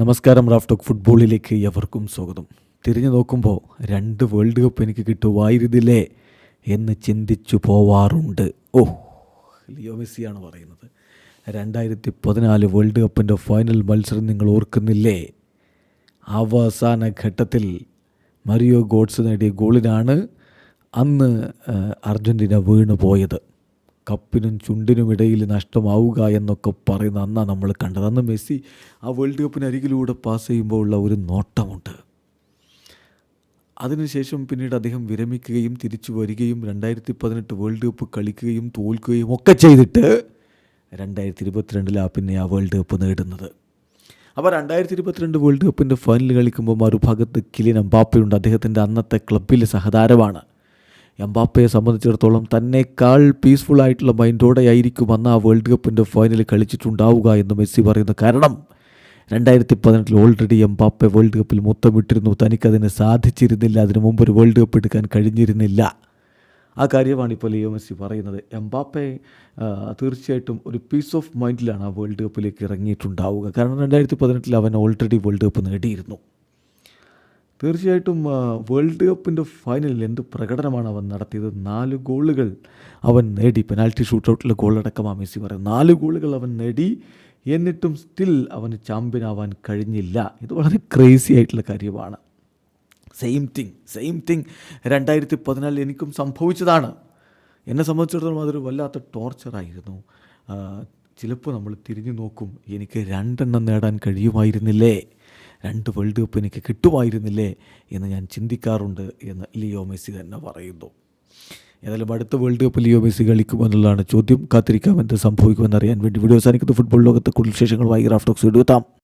നമസ്കാരം റാഫ്റ്റോക്ക് ഫുട്ബോളിലേക്ക് എവർക്കും സ്വാഗതം. തിരിഞ്ഞു നോക്കുമ്പോൾ രണ്ട് വേൾഡ് കപ്പ് എനിക്ക് കിട്ടുമായിരുന്നില്ലേ എന്ന് ചിന്തിച്ചു പോവാറുണ്ട്. ഓ ലിയോ മെസ്സിയാണ് പറയുന്നത്. രണ്ടായിരത്തി പതിനാല് വേൾഡ് കപ്പിന്റെ ഫൈനൽ മത്സരം നിങ്ങൾ ഓർക്കുന്നില്ലേ? അവസാന ഘട്ടത്തിൽ മരിയോ ഗോഡ്സ് നേടിയ ഗോളിനാണ് അന്ന് അർജന്റീന വീണ് പോയത് കപ്പിനും ചുണ്ടിനും ഇടയിൽ നഷ്ടമാവുക എന്നൊക്കെ പറയുന്ന അന്നാണ് നമ്മൾ കണ്ടത്. അന്ന് മെസ്സി ആ വേൾഡ് കപ്പിന് അരികിലൂടെ പാസ് ചെയ്യുമ്പോൾ ഉള്ള ഒരു നോട്ടമുണ്ട്. അതിനുശേഷം പിന്നീട് അദ്ദേഹം വിരമിക്കുകയും തിരിച്ചു വരികയും രണ്ടായിരത്തി പതിനെട്ട് വേൾഡ് കപ്പ് കളിക്കുകയും തോൽക്കുകയും ഒക്കെ ചെയ്തിട്ട് രണ്ടായിരത്തി ഇരുപത്തിരണ്ടിലാണ് പിന്നെ ആ വേൾഡ് കപ്പ് നേടുന്നത്. അപ്പോൾ രണ്ടായിരത്തി ഇരുപത്തിരണ്ട് വേൾഡ് കപ്പിന്റെ ഫൈനൽ കളിക്കുമ്പോൾ മറുഭാഗത്ത് കിലിൻ എംബാപ്പയുണ്ട്. അദ്ദേഹത്തിന്റെ അന്നത്തെ ക്ലബ്ബിലെ സഹതാരമാണ്. എംബാപ്പയെ സംബന്ധിച്ചിടത്തോളം തന്നെക്കാൾ പീസ്ഫുൾ ആയിട്ടുള്ള മൈൻഡോടെ ആയിരിക്കും അന്ന് ആ വേൾഡ് കപ്പിന്റെ ഫൈനൽ കളിച്ചിട്ടുണ്ടാവുക എന്ന് മെസ്സി പറയുന്നു കാരണം. രണ്ടായിരത്തി പതിനെട്ടിൽ ഓൾറെഡി എംബാപ്പെ വേൾഡ് കപ്പിൽ മൊത്തമിട്ടിരുന്നു തനിക്കതിന് സാധിച്ചിരുന്നില്ല. അതിനു മുമ്പ് ഒരു വേൾഡ് കപ്പ് എടുക്കാൻ കഴിഞ്ഞിരുന്നില്ല. ആ കാര്യമാണ് ഇപ്പോൾ ലിയോ മെസ്സി പറയുന്നത്. എംബാപ്പെ തീർച്ചയായിട്ടും ഒരു പീസ് ഓഫ് മൈൻഡിലാണ് ആ വേൾഡ് കപ്പിലേക്ക് ഇറങ്ങിയിട്ടുണ്ടാവുക. കാരണം രണ്ടായിരത്തി പതിനെട്ടിൽ അവൻ ഓൾറെഡി വേൾഡ് കപ്പ് നേടിയിരുന്നു. തീർച്ചയായിട്ടും വേൾഡ് കപ്പിന്റെ ഫൈനലിൽ എന്ത് പ്രകടനമാണ് അവൻ നടത്തിയത്? നാല് ഗോളുകൾ അവൻ നേടി. പെനാൽറ്റി ഷൂട്ടൗട്ടിലെ ഗോളടക്കമാ മെസ്സി പറയും. നാല് ഗോളുകൾ അവൻ നേടി. എന്നിട്ടും സ്റ്റിൽ അവന് ചാമ്പ്യൻ ആവാൻ കഴിഞ്ഞില്ല. ഇത് വളരെ ക്രേസി ആയിട്ടുള്ള കാര്യമാണ്. സെയിം തിങ് സെയിം തിങ് രണ്ടായിരത്തി പതിനാലിൽ എനിക്കും സംഭവിച്ചതാണ്. എന്നെ സംബന്ധിച്ചിടത്തോളം അതൊരു വല്ലാത്ത ടോർച്ചറായിരുന്നു ചിലപ്പോൾ നമ്മൾ തിരിഞ്ഞു നോക്കും എനിക്ക് രണ്ടെണ്ണം നേടാൻ കഴിയുമായിരുന്നില്ലേ? രണ്ട് വേൾഡ് കപ്പ് എനിക്ക് കിട്ടുമായിരുന്നില്ലേ എന്ന് ഞാൻ ചിന്തിക്കാറുണ്ട് എന്ന് ലിയോ മെസ്സി തന്നെ പറയുന്നു. ഏതായാലും അടുത്ത വേൾഡ് കപ്പ് ലിയോ മെസ്സി കളിക്കുമെന്നുള്ളതാണ് ചോദ്യം. കാത്തിരിക്കാം എന്ത് സംഭവിക്കുമെന്നറിയാൻ വേണ്ടി വീഡിയോ അവസാനിക്കുന്ന. ഫുട്ബോൾ ലോകത്തെ കൂടുതൽ വിശേഷങ്ങളുമായി റാഫ്റ്റോക്സ് എടുത്താം